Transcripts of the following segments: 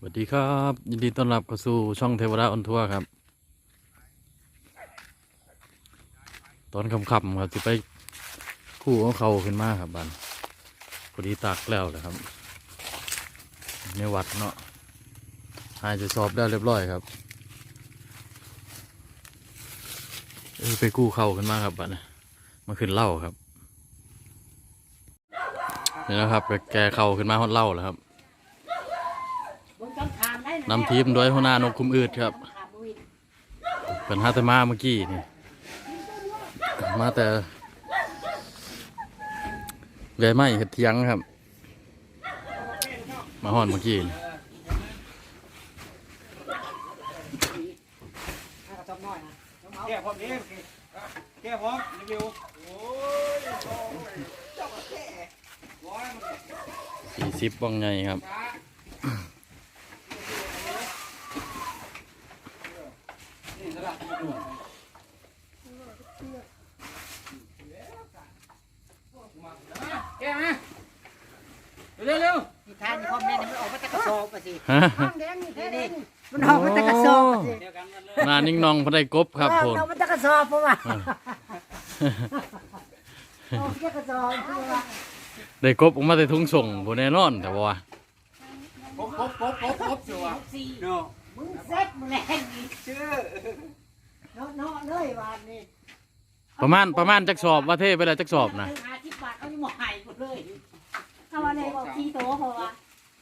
สวัสดีครับ ยินดีต้อนรับเข้าสู่ช่องเทวดาออนทัวร์ครับ ตอนค่ำๆครับจะไปคู่ของเขาขึ้นมาครับบันพอดีตากแล้วเลยครับ ในวัดเนาะหายจะสอบได้เรียบร้อยครับไปกู้เขาขึ้นมาครับบันมาขึ้นเล่าครับนี่นะครับไปแกเขาขึ้นมาฮอดเล่าแล้วครับ นขามได้ะนำทีมโดยหัวหน้านกคุมอืดครับเป็นฮาตมาเมื่อกี้นี่มาแต่ใหญ่ไม้เห็ดเทียงครับ มาห่อนเมื่อกี้นี่แก้พร้อมนี้แก้พร้อมรีวิวโอ้ยโอ้ยเจ้าก็แก้ร้อยมันสี่สิบบ้องใหญ่ครับ ช้านี่สลับดูแก้มา เร็วเร็วนี่ทานนี่คอมเมนต์มันออกมาจากกระสอบอะสิฮะนี่นี่มันออกมาจากกระสอบอะสิเดียวกันกันเลยหนานิ่งนองพอได้กบครับเอผอม มันออกมาจากกระสอบเพราะว่าออกมาจากกระสอบเพราะว่าได้กบออกมาแต่ทุ่งส่งบนแน่นอนแต่ว่าครบครบครบครบครบสิวะสี่เนาะมึงเซ็ตมึงแรงอีกชื่อเนาะเนาะเลยวันนี้ประมาณประมาณจักสอบว่าเทไปแล้วจักสอบนะห้าสิบบาทเขาจะหมดหายหมดเลย ถ้าวันไหนบอกทีโตเพราะว่า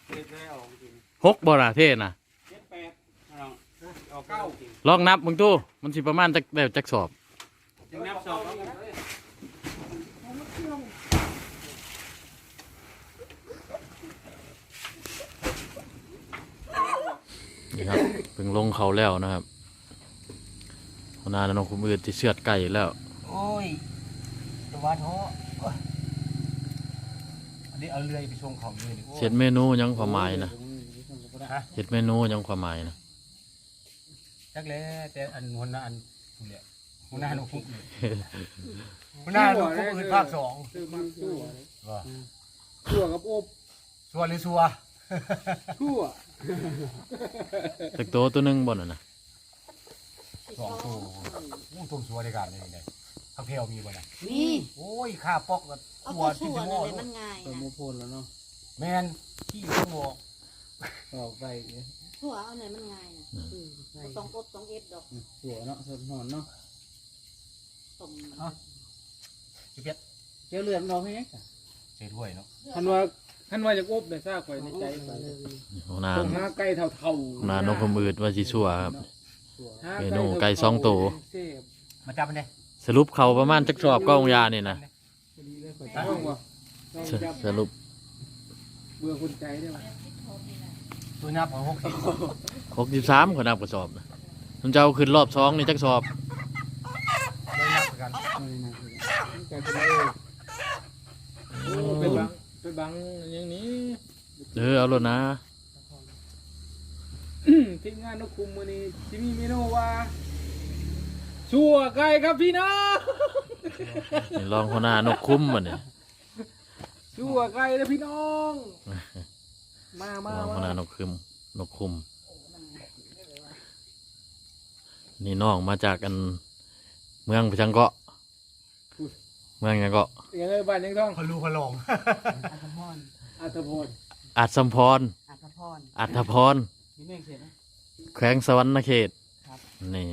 เจ็ดแล้วจริงหกบ่ล่ะเทนะเจ็ดแปดเอาเอาเก้าจริงลองนับมึงตู้มันสิประมาณจักได้จักสอบ ยังนับสองแล้วกันเลยนี่ครับ เพิ่งลงเขาแล้วนะครับหัวหน้านกคุมอืดที่เชือดไก่แล้ว โอ้ยตัวท้อ อันนี้เอาเรือไปชงของเลยเช็ดเมนูยังความหมายนะเช็ดเมนูยังความหมายนะจักแล้วแต่อันหัวหน้าอันนี่แหละหัวหน้าหนุคุกนี่หัวหน้าหนุคุกคือภาคสองคือมันชั่วว่าชั่วกับอบชัวหรือชัวชั่วตึกโตตัวหนึงบนน่ะนะสองตัวอู้ต้มชัวในการนี่ไงข้าวเพลมีบ่นะนี่โอ้ยข้าปอกกับเอาตัวตัวที่ส่วจะนโม่อะไรมันง่ายตัวนะโมโพลแล้วเนาะแมนขี้ข้าวโม่ออกไปเนี่ยทั่วเอาไหนมันง่ายนะบ่ต้องอดต้องเอ็ดดอกชั่วเนาะสดหอนเนาะต้มพี่เป็ดเจ้าเลือดมันออกให้ยังเจ๊ด้วยเนาะท่านว่าท่านว่าจะอบได้ทราบไปในใจไปหัวหน้าตรงหาไก่เท่าเท่าหัวหน้านกคุมอืดว่าสิชั่วครับหาเมนูไก่สองตัวเสียบมาจับมันเลย สรุปเขาประมาณจักสอบกล้องยานี่นะพอดีเลยข่อยต้องว่าต้องสจับสรุปเบื่อคนใจได้ไหมตัวนับของหกสิบหกสิบสามขนาดกระสอบนะมันจะเอาขึ้นรอบสองนี่จักสอบเลยนับกันไม่น่าคือไก่เป็นเออไปบังไปบังอย่างนี้เออเอารถนะทีมงานนกคุมมือนี้ที่มีเมนูว่า ชั่วไก่ครับพี่น้องนี่ลองหัวหน้านกคุ้มมันเนี่ยชั่วไก่นะพี่น้อง มามาลองหัวหมาน้านกคุมนกคุมนี่น้องมาจากกันเมืองพิชังเกาะเมืองยังเกาะยังไงบ้านยังต้องพลูพลองอัตพรอัตพลอัศมพรอัตพรอัธพรมีเมฆเสร็จนะแขวงสวรรณเขตครับนี่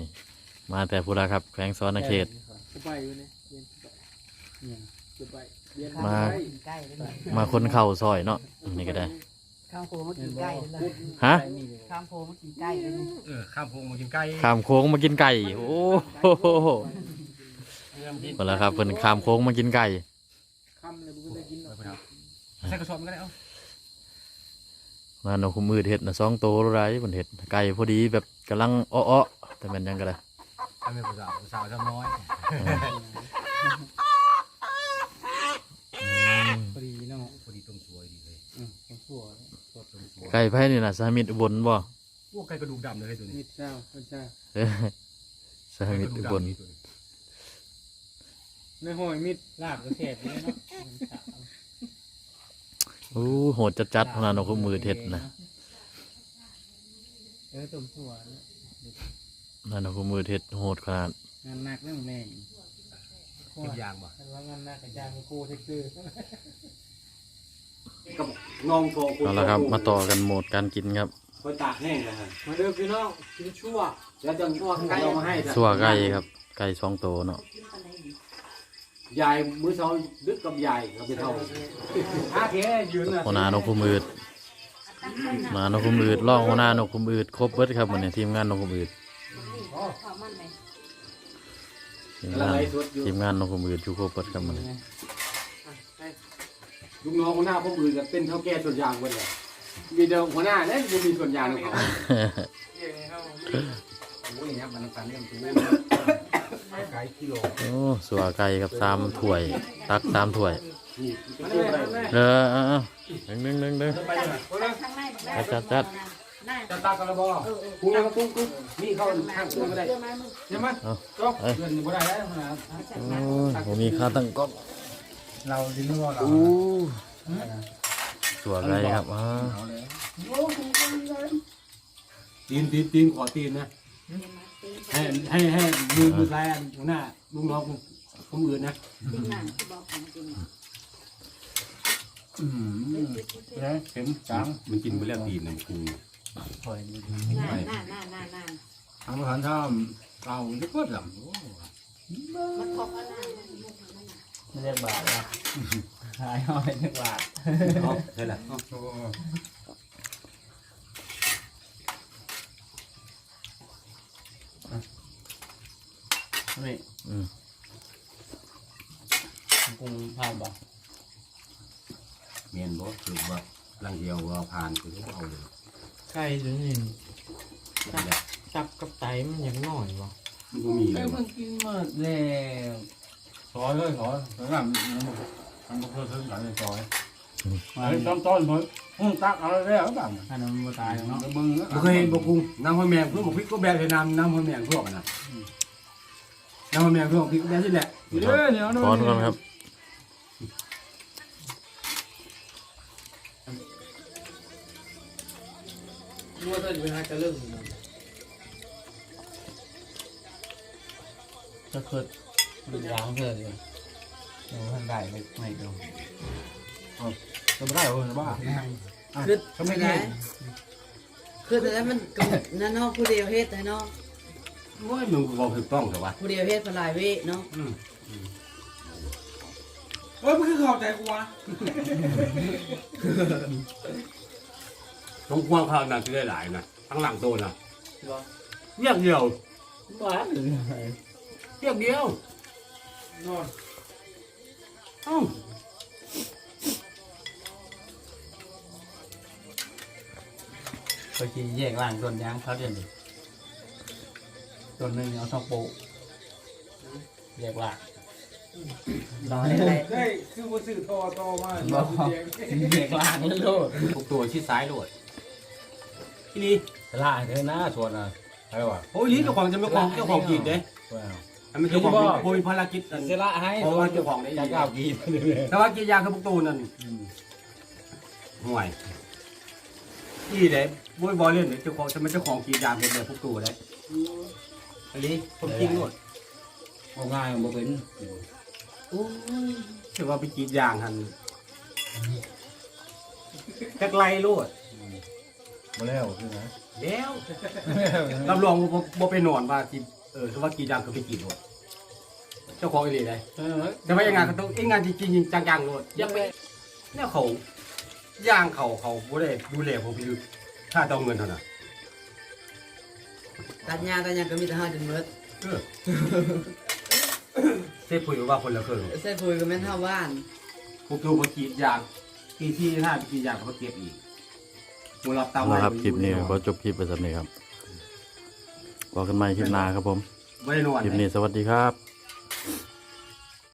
มาแต่พุระครับ แขวงสวรรณเขตจะไปอยู่เนี่ยเรียนไปเนี่ยจะไปเรียนมาไปกินใกล้เลยนะมาคนเข่าซอยเนาะนี่ก็ได้ ข้างโพมากินใกล้เลยนะฮะ ข้างโพมากินใกล้เลยนะเออข้ามพงมากินไก่ข้ามโค้งมากินไก่ โอ้โหหมดแล้วครับเพิ่นข้ามโค้งมากินไก่ คำเลยมึงได้กินหรอกใส่กระสอบมันก็ได้เอ้ามาโนคุมือเห็ดนะสองโตวไรมันเห็ดไก่พอดีแบบกำลังอ้อๆแต่มันยังก็ได้ ทำเป็นผู้สาวผู้สาวจำน้อยพอดีเนาะพอดีต้มสวยดีเลยอืมของชั่วสดต้มสวยไก่ไผ่นี่นะสามิตรอุบลบ่พวกไก่กระดูกดำเลยตัวนี้มิดเจ้าพระเจ้าเอ้ยสามิตรอุบลในห้อยมิดลาบกระเทศเลยเนาะโอ้โหดจัดๆพนาโนคุมือเห็ดนะเออตุ่มหัวนั่ นนะคุณมือเท็ดโหดขนาดงานหนักเรื่องแม่งทุกอย่างบ่คันว่างานหนักกับยางกูเท็กซ์กับน้องโทรเอาละครับ มาต่อกันโหมดการกินครับคอยตากแห้งนะฮะมาเด้อพี่น้องกินชั่วแล้วจะชั่วไก่เอามาให้สัวไก่ครับไก่สองตัวเนาะยายมื้อเช้าดึกกับยายกับไปเท่าอาเคยืนน่ะหัวหน้านกคุมอืดหัวหน้านกคุมอืดล่องหัวหน้านกคุมอืดครบเบิดครับวันนี้ทีมงานนกคุมอืด ข้าวมันไหมทีมละงานไรสดอยู่ทีมงานนกคุมอืดอยู่ครบเบิดครับวันนี้ลูกน้องหัวหน้าพวกอื่นก็เป็นเท่าแก่ส่วนยางหมดเลยมีแต่หัวหน้าเนี่ยจะมีส่วนยางของเขาโอ้ยครับมันการเรื่องตัวขายกิโลโอ้สัวไก่ครับสามถ้วย ตักสามถ้วยนี่มันเป็นอะไรเออเอาเอาหนึ่งหนึ่งหนึ่งหนึ่งไปเลยข้างในจัดจัดน่า จะตากระบอกเออเออกุ้งแล้วก็กุ้งกุ้งนี่เข้าข้างกุ้งก็ได้เรื่องไม้มึงใช่ไหมเอาก็เงินบ่ได้แล้วนะโอ้ยผมมีค่าตั้งกล้องเราดิ้นว่าเราโอ้สัวไก่ครับอ่าตีนตีนตีนขอตีนนะให้ให้ให้มือมือซ้ายหัวหน้าลูกน้องผมอื่นนะจริงน่ะบอกของจริงอืมเข็มสามมันกินไปแล้วตีนนะ กุ้งน่าน่าน่าน่าน่าทำอาหารทำเราจะเปิดหลังมันคอกอะไรไม่เรียกบาทนะหายเอาไปเรียกบาทใช่แหละนี่อืมกุ้งพานบ่เมียนบ่คือว่าลังเดียวเราผ่านคือเอาเลย ไก่ตัวนี้จับกับไตมันยังน้อยบ่มันก็มีเลไอ้ยเพิ่งกินมาแล้วซอยเลยซอยซอยน้ำมันก็เพิ่มเพิ่มกันเลยซอยไอ้ต้นต้นเพิ่มตักอะไรแล้วบ้างอันนั้นมันตายแล้วเนาะมึงเคยเห็นบกุ้งน้ำหอยแมงเพื่อบอกพริกก็แบบเลยน้ำน้ำหอยแมงพวกนะน้ำหอยแมงพวกพริกก็แบบนี่แหละเด้อเดี๋ยวช้อนก่อนครับ มัวแต่อยู่หาจะเรื่องจะเกิดมันร้างเกิดเลยเดี๋ยวท่านได้ไม่ไม่ดูจะไม่ได้เหรอบ้าคือก็ไม่ไม่ได้คือแต่นั้นมันก็นั่นเนาะผู้เดียวเฮ็ดแต่เนาะโอ้ยมึงบอกถูกต้องแต่ว่าผู้เดียวเฮ็ดพลายเวเนาะเฮ้ยมันคือเข้าใจกูวะ ต้องควงข้าวนั่นจะได้หลายนะทั้งหลังโตนะเรียกเดียวบ้าหรือไงเรียกเดียวนอนเอ้าไปกินแยกล่างต้นยางเขาเด่นดิต้นหนึ่งเอาสองปูแยกล่างรอให้ได้เฮ้ยคือว่าสื่อต่อต่อมาบอกแยกล่างเลยโลดพวกตัวชิดซ้ายโดด ที่นี่ล่างเธอหน้าชวนอะอะไรวะโอ้ยนี่เจ้าของจะไม่ของเจ้าของกินเด้ว้าว อันไม่เจ้าของโอยภารกิจอันเสละให้เพราะว่าเจ้าของได้จะยินก้าวกีนเลยแต่ว่ากินยาคือพวกตูนั่นห่วยนี่เด้บอยบอลเล่นเจ้าของจะไม่เจ้าของกินยาเป็นแบบพวกตูเลยอันนี้ผมกินหมดเอาง่ายบ่เป็นถือว่าไปกรีดยางหันจักไรโลด บ่แล้วคือนะแล้วรับรองว่าบ่บ่ไปนอนว่ากินเออคือว่ากรีดยางคือไปกรีดโลดเจ้าของอีหลีเลยเออแต่ว่าอย่างงานก็ต้องไอ้งานจริงๆจังๆโลดอยังไปเนี่ยเขาย่างเขาเขาบ่ได้ดูแลผมพี่ถ้าต้องเงินเท่านั้นตัดหญ้าตัดหญ้าก็มีแต่ห้าจนเบิดเออเซ่คุยว่าคนละครึ่งใส่ปุ๋ยก็แม่นเท่าบ้านพวกตูมากรีดยางที่ที่ถ้าไปกรีดยางเขาก็เก็บอีก มูลรับเตาเอาละครับคลิปนี้ก็จบคลิปไปสักนี้ครับบอกกันใหม่คลิปหน้าครับผมไม่ได้นอนคลิปนี้สวัสดีครับ